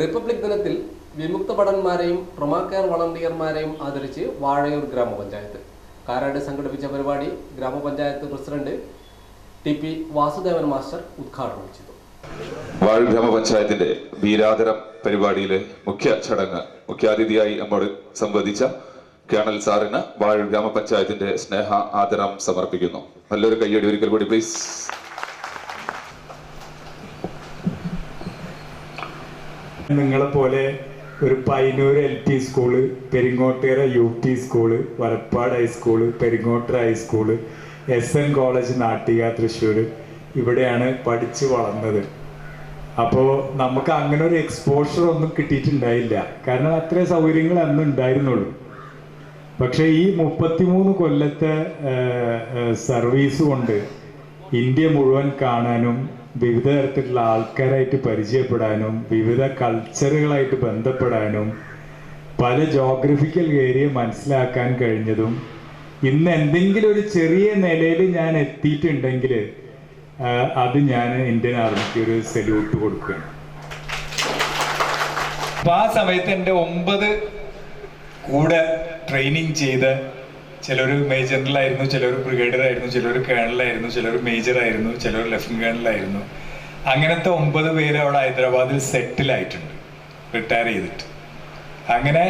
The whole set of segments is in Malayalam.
റിപ്പബ്ലിക് ദിനത്തിൽ വിമുക്ത ഭടന്മാരെയും ട്രൊമാ കെയർ വളണ്ടിയർമാരെയും ആദരിച്ച് വാഴയൂർ ഗ്രാമപഞ്ചായത്ത്. കാരാട് സംഘടിപ്പിച്ച പരിപാടി gramapanchayat president T P Vasudevan master ഉദ്ഘാടനം ചെയ്തു. വാഴ ഗ്രാമപഞ്ചായത്തിന്റെ വീരാദര പരിപാടിയിലെ മുഖ്യ ചടങ്ങ് മുഖ്യാതിഥിയായി നമ്മോട് സംവദിച്ച കേണൽ സാറിന് വാഴ ഗ്രാമപഞ്ചായത്തിന്റെ സ്നേഹ ആദരം സമർപ്പിക്കുന്നു. നല്ലൊരു കയ്യടി ഒരിക്കൽ കൂടി പ്ലീസ് നിങ്ങളെ പോലെ ഒരു Painoor L P school Peringottukara U P school Valappad high school Peringottukara high school S N college Nattika Thrissur ഇവിടെയാണ് പഠിച്ച് വളർന്നത്. അപ്പോൾ നമുക്ക് അങ്ങനെ ഒരു എക്സ്പോഷർ ഒന്നും കിട്ടിയിട്ടുണ്ടായില്ല. കാരണം അത്രയും സൗകര്യങ്ങൾ അന്ന് ഉണ്ടായിരുന്നുള്ളൂ. പക്ഷേ ഈ മുപ്പത്തിമൂന്ന് കൊല്ലത്തെ സർവീസ് കൊണ്ട് ഇന്ത്യ മുഴുവൻ കാണാനും വിവിധ തരത്തിലുള്ള ആൾക്കാരായിട്ട് പരിചയപ്പെടാനും വിവിധ കൾച്ചറുകളായിട്ട് ബന്ധപ്പെടാനും പല ജോഗ്രഫിക്കൽ ഏരിയ മനസ്സിലാക്കാൻ കഴിഞ്ഞതും ഇന്ന് എന്തെങ്കിലും ഒരു ചെറിയ നിലയിൽ ഞാൻ എത്തിയിട്ടുണ്ടെങ്കിൽ അത് ഞാൻ ഇന്ത്യൻ ആർമിക്ക് ഒരു സല്യൂട്ട് കൊടുക്കുകയാണ്. അപ്പൊ ആ സമയത്ത് എന്റെ ഒമ്പത് കൂടെ ട്രെയിനിങ് ചെയ്ത് ചിലർ മേജറിലായിരുന്നു ചിലർ ആയിരുന്നു ചിലർ കേണലായിരുന്നു ചിലർ മേജറായിരുന്നു ചിലർ ലെഫ്റ്റനന്റ് കേണലായിരുന്നു. അങ്ങനത്തെ ഒമ്പത് പേര് അവിടെ ഹൈദരാബാദിൽ സെറ്റിലായിട്ടുണ്ട് റിട്ടയർ ചെയ്തിട്ട്. അങ്ങനെ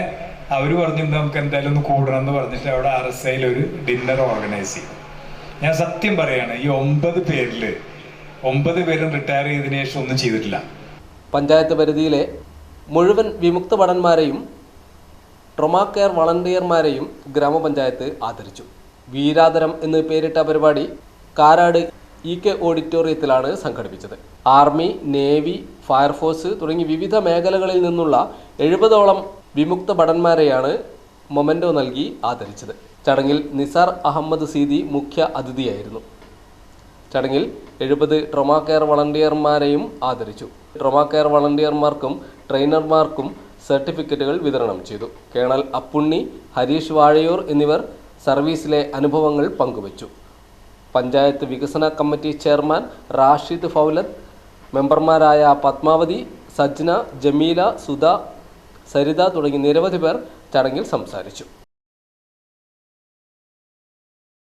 അവർ പറഞ്ഞു നമുക്ക് എന്തായാലും ഒന്ന് കൂടണം എന്ന് പറഞ്ഞിട്ട് അവിടെ ആർ എസ് ഐയിൽ ഒരു ഡിന്നർ ഓർഗനൈസ് ചെയ്തു. ഞാൻ സത്യം പറയാണ് ഈ ഒമ്പത് പേരിൽ ഒമ്പത് പേരും റിട്ടയർ ചെയ്തതിനു ശേഷം ഒന്നും ചെയ്തിട്ടില്ല. പഞ്ചായത്ത് പരിധിയിലെ മുഴുവൻ വിമുക്ത ഭടന്മാരെയും ട്രൊമാ കെയർ വളണ്ടിയർമാരെയും ഗ്രാമപഞ്ചായത്ത് ആദരിച്ചു. വീരാദരം എന്ന് പേരിട്ട പരിപാടി കാരാട് ഇ കെ ഓഡിറ്റോറിയത്തിലാണ് സംഘടിപ്പിച്ചത്. ആർമി നേവി ഫയർഫോഴ്സ് തുടങ്ങി വിവിധ മേഖലകളിൽ നിന്നുള്ള എഴുപതോളം വിമുക്ത ഭടന്മാരെയാണ് മൊമന്റോ നൽകി ആദരിച്ചത്. ചടങ്ങിൽ നിസാർ അഹമ്മദ് സീദി മുഖ്യ അതിഥിയായിരുന്നു. ചടങ്ങിൽ എഴുപത് ട്രൊമാ കെയർ വളണ്ടിയർമാരെയും ആദരിച്ചു. ട്രൊമാ കെയർ വളണ്ടിയർമാർക്കും ട്രെയിനർമാർക്കും സർട്ടിഫിക്കറ്റുകൾ വിതരണം ചെയ്തു. കേണൽ അപ്പുണ്ണി ഹരീഷ് വാഴയൂർ എന്നിവർ സർവീസിലെ അനുഭവങ്ങൾ പങ്കുവച്ചു. പഞ്ചായത്ത് വികസന കമ്മിറ്റി ചെയർമാൻ റാഷിദ് ഫൗലത്ത് മെമ്പർമാരായ പത്മാവതി സജ്ന ജമീല സുധ സരിത തുടങ്ങി നിരവധി പേർ ചടങ്ങിൽ സംസാരിച്ചു.